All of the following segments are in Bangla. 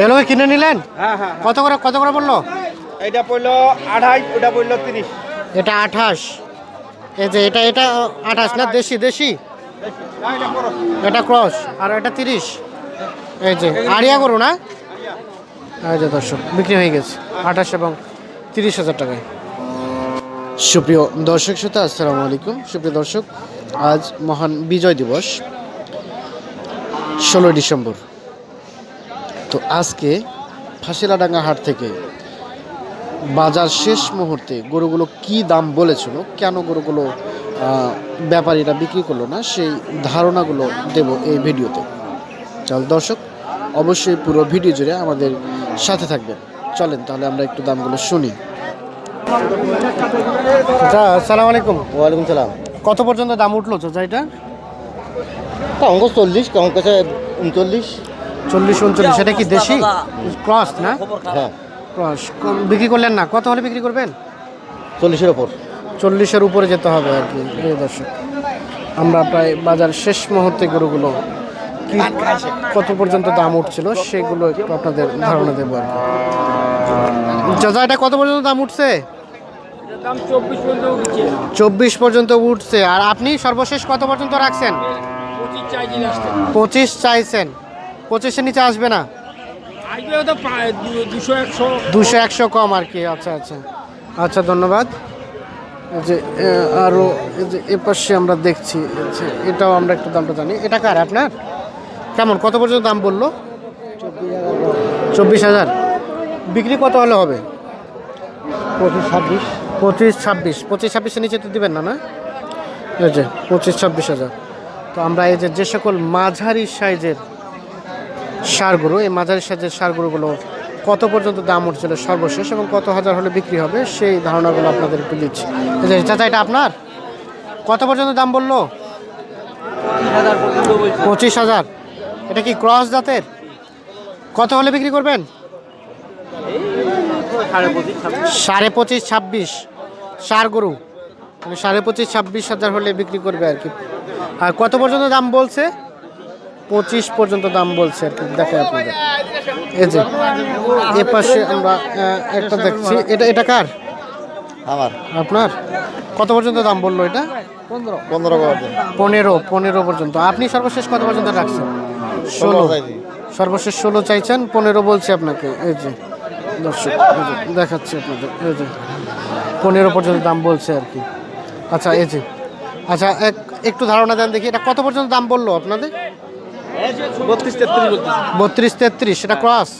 এগুলো কিনে নিলেন? হ্যাঁ হ্যাঁ কত করে কত করে বলল এটা পড়ল আড়াই ওটা পড়ল তিরিশ। এটা আঠাশ। এই যে এটা এটা আঠাশ না দেশি দেশি? এটা ক্রস আর এটা তিরিশ। এই যে আড়িয়া করো না? এই যে দর্শক বিক্রি হয়ে গেছে। আঠাশ এবং তিরিশ হাজার টাকায়। সুপ্রিয় দর্শক শ্রোতা আসসালামু আলাইকুম। সুপ্রিয় দর্শক আজ মহান বিজয় দিবস। ষোলোই ডিসেম্বর। তো আজকে ফাঁসিলাডাঙ্গা হাট থেকে বাজার শেষ মুহূর্তে গরুগুলো কি দাম বলেছিল কেন গরুগুলো ব্যাপারীরা বিক্রি করল না সেই ধারণাগুলো দেব এই ভিডিওতে। চল দর্শক অবশ্যই পুরো ভিডিও জুড়ে আমাদের সাথে থাকবেন। চলেন তাহলে আমরা একটু দামগুলো শুনি। আচ্ছা আসসালামু আলাইকুম। ওয়ালাইকুম সালাম। কত পর্যন্ত দাম উঠল চাচা এটা? অঙ্ক চল্লিশ অঙ্ক কাছে উনচল্লিশ। চল্লিশ উনচল্লিশ সেটা কি দেশি? ক্রস না? হ্যাঁ। ক্রস বিক্রি করলেন না? কত হলে বিক্রি করবেন? চল্লিশের ওপর। চল্লিশের উপরে যেতে হবে আর কি এই দর্শক। আমরা প্রায় বাজার শেষ মুহূর্তে গরুগুলো কি কত পর্যন্ত দাম উঠছিল সেগুলো একটু আপনাদের ধারণা দেবো আর কি। চাচা এটা কত পর্যন্ত দাম উঠছে। চব্বিশ পর্যন্ত উঠছে। আর আপনি সর্বশেষ কত পর্যন্ত রাখছেন? পঁচিশ চাইছেন। পঁচিশের নিচে আসবে না? দুশো একশো। কম আর কি আচ্ছা আচ্ছা। আচ্ছা ধন্যবাদ। এই যে এ, আরও এই যে এ পাশে আমরা দেখছি এটাও আমরা একটু দামটা জানি। এটা কার আপনার? কেমন কত পর্যন্ত দাম বলল? চব্বিশ হাজার। বিক্রি কত হলে হবে? পঁচিশ ছাব্বিশ। পঁচিশ ছাব্বিশ। পঁচিশ ছাব্বিশের নিচে তো দিবেন না না? এই যে পঁচিশ ছাব্বিশ হাজার। তো আমরা এই যে যে সকল মাঝারি সাইজের সারগুলো, এই মাঝারি সাইজের সারগুলোগুলো কত পর্যন্ত দাম উঠছিল সর্বশেষ এবং কত হাজার হলে বিক্রি হবে, সেই ধারণাগুলো আপনাদের একটু দিচ্ছি। চাচা, এটা আপনার? কত পর্যন্ত দাম বলল? পঁচিশ হাজার। এটা কি ক্রস জাতের? কত হলে বিক্রি করবেন? সাড়ে পঁচিশ ছাব্বিশ। সার গরু সাড়ে পঁচিশ ছাব্বিশ হাজার হলে বিক্রি করবে আর কি। আর কত পর্যন্ত দাম বলছে? পঁচিশ পর্যন্ত দাম বলছে আর কি দেখে আপনাদের। এই যে এ পাশে আমরা একটা দেখছি। এটা এটা কার? আমার। আপনার? কত পর্যন্ত দাম বলল এটা? পনেরো। পনেরো পনেরো পনেরো পর্যন্ত। আপনি সর্বশেষ কত পর্যন্ত রাখছেন? ষোলো। সর্বশেষ ষোলো চাইছেন পনেরো বলছি আপনাকে। এই যে দর্শক দেখাচ্ছি আপনাদের। এই যে পনেরো পর্যন্ত দাম বলছে আর কি। আচ্ছা এই যে আচ্ছা এক একটু ধারণা দেন দেখি এটা কত পর্যন্ত দাম বলল আপনাদের? বত্রিশ তেত্রিশ বত্রিশ তেত্রিশ সেটা ক্রস?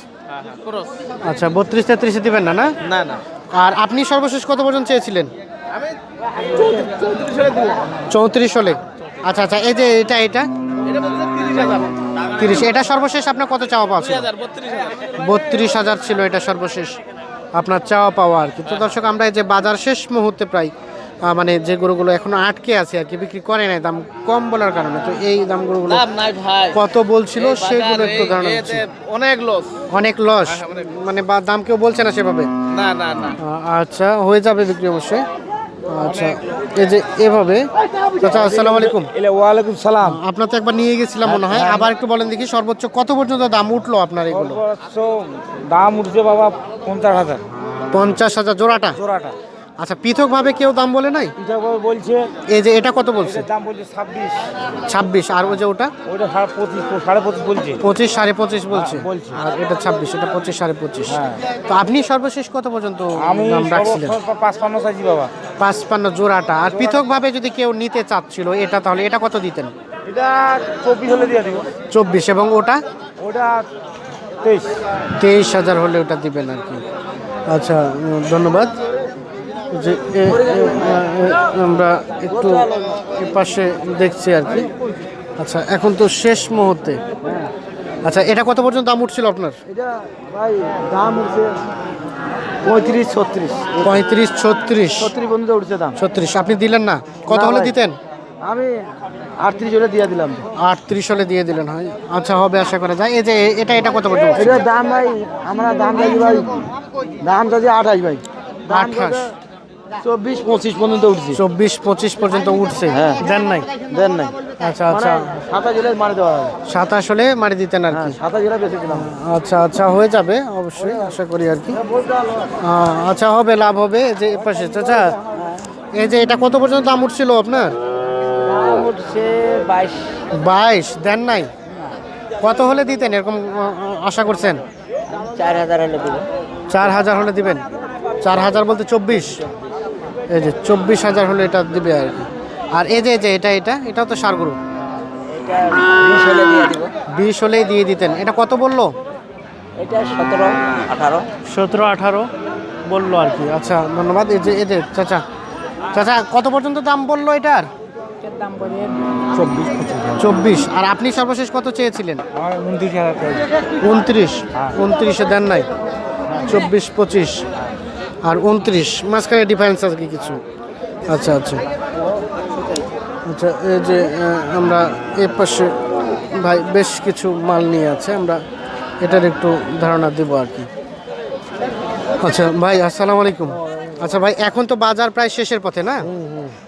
আচ্ছা বত্রিশ তেত্রিশে দিবেন না না? না না। আর আপনি সর্বশেষ কত পর্যন্ত চেয়েছিলেন? চৌত্রিশ হলে আচ্ছা আচ্ছা এই যে এটা এটা? এটা তিরিশ এটা সর্বশেষ আপনার কত চাওয়া পাওয়া ছিল? বত্রিশ হাজার। ছিল এটা সর্বশেষ আপনার চাওয়া পাওয়া আর কি। তো দর্শক আমরা এই যে বাজার শেষ মুহূর্তে প্রায় মানে যে গরুগুলো এখনও আটকে আছে আর কি বিক্রি করে নাই দাম কম বলার কারণে। তো এই দাম গরুগুলো কত বলছিল সেগুলো একটু ধারণা অনেক লস অনেক লস মানে বা দাম কেউ বলছে না সেভাবে? না না না। আচ্ছা হয়ে যাবে বিক্রি অবশ্যই। আচ্ছা এই যে এভাবে। চাচা আসসালামু আলাইকুম। এলে ওয়ালাইকুম সালাম। আপনার তো একবার নিয়ে গেছিলাম মনে হয়। আবার একটু বলেন দেখি সর্বোচ্চ কত পর্যন্ত দাম উঠল আপনার এগুলো? দাম উঠছে বাবা পঞ্চাশ হাজার। পঞ্চাশ হাজার জোড়াটা? জোড়াটা। আচ্ছা পৃথকভাবে কেউ দাম বলে নাই? বলছে এই যে এটা কত বলছে? দাম বলছে ছাব্বিশ। ছাব্বিশ আর ওই যে ওটা? ওইটা সাড়ে পঁচিশ সাড়ে পঁচিশ বলছে। পঁচিশ সাড়ে পঁচিশ বলছে। হ্যাঁ, আর এটা ছাব্বিশ এটা পঁচিশ সাড়ে পঁচিশ। হ্যাঁ। তো আপনি সর্বশেষ কত পর্যন্ত আমি দাম পাঁচ পান্ন চাইছি বাবা। পাঁচ পান্ন জোড়াটা। আর পৃথকভাবে যদি কেউ নিতে চাচ্ছিল এটা তাহলে এটা কত দিতেন? এটা চব্বিশ হলে দিয়ে দিব। চব্বিশ এবং ওটা? ওটা তেইশ। তেইশ হাজার হলে ওটা দিবেন আর কি। আচ্ছা ধন্যবাদ। যে আমরা একটু পাশে দেখছি আর কি। আচ্ছা এখন তো শেষ মুহূর্তে। আচ্ছা এটা কত পর্যন্ত দাম উঠছিল আপনার? এটা ভাই দাম উঠছে পঁয়ত্রিশ ছত্রিশ। পঁয়ত্রিশ ছত্রিশ। ছত্রিশ পর্যন্ত উঠছে দাম। ছত্রিশ আপনি দিলেন না? কত হলে দিতেন? আমি আটত্রিশ হলে দিয়ে দিলাম। আটত্রিশ হলে দিয়ে দিলেন হয়। আচ্ছা হবে আশা করা যায়। এই যে এটা এটা কত পর্যন্ত? এটার দাম ভাই আমরা দাম চাইছি ভাই দাম চাইছি আঠাশ ভাই। আঠাশ। চব্বিশ পঁচিশ পর্যন্ত উঠছে। চব্বিশ পঁচিশ পর্যন্ত উঠছে। হ্যাঁ। দেন নাই? দেন নাই। আচ্ছা আচ্ছা। সাতাশ জেলায় মারি দেওয়া হবে সাতাশ হলে মারি দিতেন আর হ্যাঁ কি সাতাশ জেলায় বেশি দিলাম। আচ্ছা আচ্ছা হয়ে যাবে অবশ্যই আশা করি আর কি। আচ্ছা হবে লাভ হবে যে পাশে চাচা। এই যে এটা কত পর্যন্ত দাম উঠছিল আপনার? বাইশ। বাইশ দেন নাই? কত হলে দিতেন এরকম আশা করছেন? চার হাজার হলে দিবে চার হাজার হলে দিবেন। চার হাজার বলতে চব্বিশ? এই যে চব্বিশ হাজার হলে এটা দিবে আর কি। আর এই যে যে এটা এটা এটাও তো সারগুরু এটা বিশ হলে দিয়ে দিব। বিশ হলেই দিয়ে দিতেন। এটা কত বলল? এটা সতেরো আঠারো। সতেরো আঠারো বলল আর কি। আচ্ছা ধন্যবাদ। এই যে এই যে চাচা চাচা কত পর্যন্ত দাম বলল এটার? চব্বিশ আর আপনি সর্বশেষ কত চেয়েছিলেন? উনত্রিশ উনত্রিশ। উনত্রিশে দেন নাই। চব্বিশ পঁচিশ। আর উনত্রিশ। মাঝখানে ডিফারেন্স আছে কিছু? আচ্ছা আচ্ছা। আচ্ছা এই যে আমরা এ পাশে ভাই বেশ কিছু মাল নিয়ে আছে আমরা এটার একটু ধারণা দেবো আর কি। আচ্ছা ভাই আসসালামু আলাইকুম। আচ্ছা ভাই এখন তো বাজার প্রায় শেষের পথে না?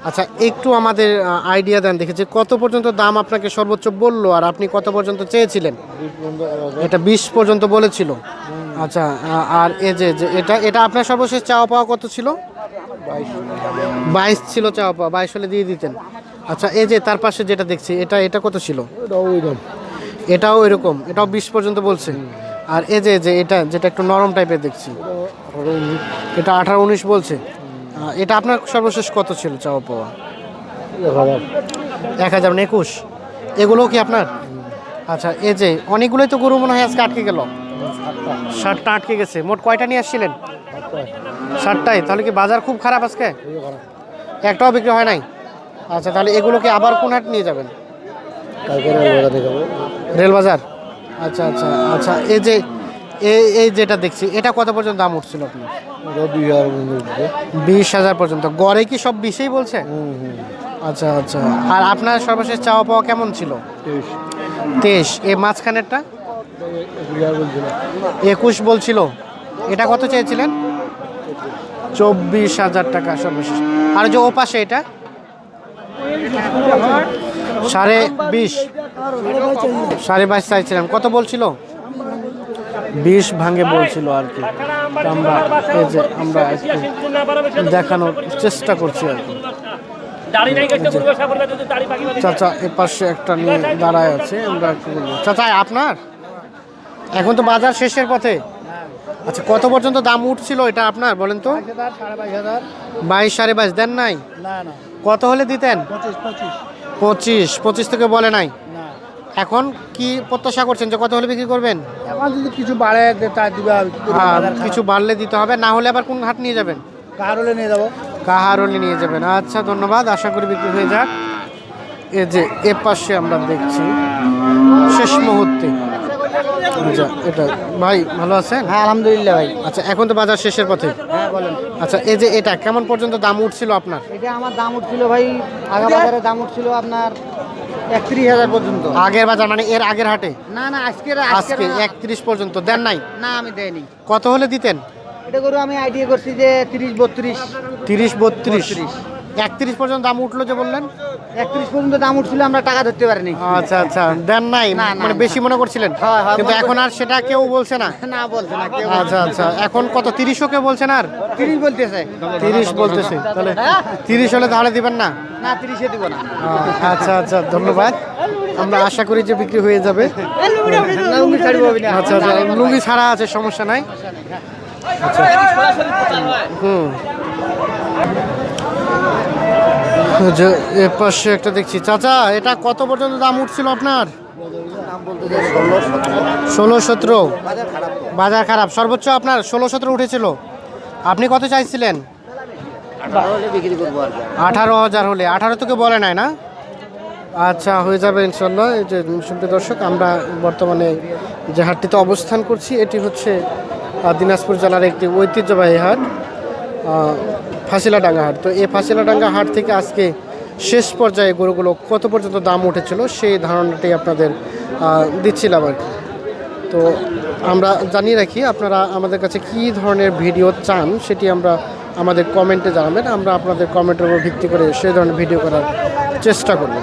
আচ্ছা একটু আমাদের আইডিয়া দেন দেখেছি কত পর্যন্ত দাম আপনাকে সর্বোচ্চ বলল আর আপনি কত পর্যন্ত চেয়েছিলেন? এটা বিশ পর্যন্ত বলেছিল। আচ্ছা আর এই যে যে এটা এটা আপনার সর্বশেষ চাওয়া পাওয়া কত ছিল? বাইশ ছিল চাওয়া পাওয়া বাইশ হলে দিয়ে দিতেন। আচ্ছা এই যে তার পাশে যেটা দেখছি এটা এটা কত ছিল? এটাও এরকম এটাও বিশ পর্যন্ত বলছে। আর এই যে যে এটা যেটা একটু নরম টাইপের দেখছি এটা আঠারো উনিশ। বলছে। এটা আপনার সর্বশেষ কত ছিল চাওয়া পাওয়া? এক হাজার। মানে একুশ। এগুলোও কি আপনার? আচ্ছা এই যে অনেকগুলোই তো গরু মনে হয় আজকে আটকে গেল। ষাটটা আটকে গেছে। মোট কয়টা নিয়ে আসছিলেন? ষাটটাই তাহলে কি বাজার খুব খারাপ আজকে? একটাও বিক্রি হয় নাই? আচ্ছা তাহলে এগুলোকে আবার কোন হাট নিয়ে যাবেন? রেলবাজার আচ্ছা আচ্ছা আচ্ছা এই যে এই এই যেটা দেখছি এটা কত পর্যন্ত দাম উঠছিল আপনার? বিশ হাজার পর্যন্ত। গড়ে কি সব বিশেই বলছে? আচ্ছা আচ্ছা। আর আপনার সর্বশেষ চাওয়া পাওয়া কেমন ছিল? তেইশ। এই মাঝখানেরটা? একুশ বলছিল। এটা কত চেয়েছিলেন? চব্বিশ হাজার টাকা সর্বশেষ। আর যে ও পাশে এটা? সাড়ে বিশ। সাড়ে বাইশ চাইছিলাম। কত বলছিল? বিশ ভাঙে বলছিল আর কি। আমরা এই যে আমরা একটু দেখানোর চেষ্টা করছি আর কি। চাচা এ পাশে একটা নিয়ে দাঁড়ায় আছে আমরা একটু বলব। চাচা আপনার? এখন তো বাজার শেষের পথে। আচ্ছা কত পর্যন্ত দাম উঠছিল এটা আপনার বলেন তো? বাইশ সাড়ে বাইশ দেন নাই? কত হলে দিতেন? পঁচিশ পঁচিশ। থেকে বলে নাই। এখন কি প্রত্যাশা করছেন যে কত হলে বিক্রি করবেন? এখন যদি কিছু বাড়ে দিবে কিছু বাড়লে দিতে হবে না হলে আবার কোন হাট নিয়ে যাবেন? কার হলে নিয়ে যাব? কাহারলি নিয়ে যাবেন? আচ্ছা ধন্যবাদ আশা করি বিক্রি হয়ে যাক। এ যে এ পাশে আমরা দেখছি শেষ মুহূর্তে। আচ্ছা এটা ভাই ভালো আছেন? হ্যাঁ আলহামদুলিল্লাহ ভাই। আচ্ছা এখন তো বাজার শেষের পথে। হ্যাঁ বলেন। আচ্ছা এই যে এটা কেমন পর্যন্ত দাম উঠছিল আপনার? এটা আমার দাম উঠছিল ভাই আগা বাজারে দাম উঠছিল আপনার একত্রিশ হাজার পর্যন্ত। আগের বাজার মানে এর আগের হাটে? না না আজকের আজকে একত্রিশ পর্যন্ত দেন নাই? না আমি দেয়নি কত হলে দিতেন? এটা করে আমি আইডিয়া করছি যে তিরিশ বত্রিশ। তিরিশ বত্রিশ। 32 একত্রিশ পর্যন্ত দাম উঠল যে বললেন? একত্রিশ পর্যন্ত দাম উঠছিল আমরা টাকা ধরতে পারিনি। আচ্ছা আচ্ছা। দেন নাই? মানে বেশি মনে করছিলেন? হ্যাঁ, হ্যাঁ, কিন্তু এখন আর সেটা কেউ বলছে না? না বলছে না কেউ আচ্ছা আচ্ছা। এখন কত তিরিশও কেউ বলছেন আর? তিরিশ বলতেছে। তিরিশ বলতেছে। তাহলে তিরিশ হলে তাহলে দিবেন না? না তিরিশে দিব না। আচ্ছা আচ্ছা। ধন্যবাদ। আমরা আশা করি যে বিক্রি হয়ে যাবে। লুঙ্গি আচ্ছা আচ্ছা। লুঙ্গি ছাড়া আছে সমস্যা নাই। আচ্ছা। হুম। যে এ পাশে একটা দেখছি। চাচা, এটা কত পর্যন্ত দাম উঠছিল আপনার? ষোলো, সতেরো। বাজার খারাপ। সর্বোচ্চ আপনার ষোলো, সতেরো উঠেছিল। আপনি কত চাইছিলেন? আঠারো হাজার হলে। আঠারো থেকে বলে নাই না? আচ্ছা হয়ে যাবে ইনশাল্লাহ। এই যে সুপ্রিয় দর্শক, আমরা বর্তমানে যে হাটটিতে অবস্থান করছি, এটি হচ্ছে দিনাজপুর জেলার একটি ঐতিহ্যবাহী হাট। ফাঁসিলাডাঙ্গা হাট। তো এই ফাঁসিলাডাঙ্গা হাট থেকে আজকে শেষ পর্যায়ে গরুগুলো কত পর্যন্ত দাম উঠেছিল সেই ধারণাটি আপনাদের দিচ্ছিলাম আর কি। তো আমরা জানিয়ে রাখি, আপনারা আমাদের কাছে কী ধরনের ভিডিও চান সেটি আমরা আমাদের কমেন্টে জানাবেন। আমরা আপনাদের কমেন্টের উপর ভিত্তি করে সেই ধরনের ভিডিও করার চেষ্টা করব।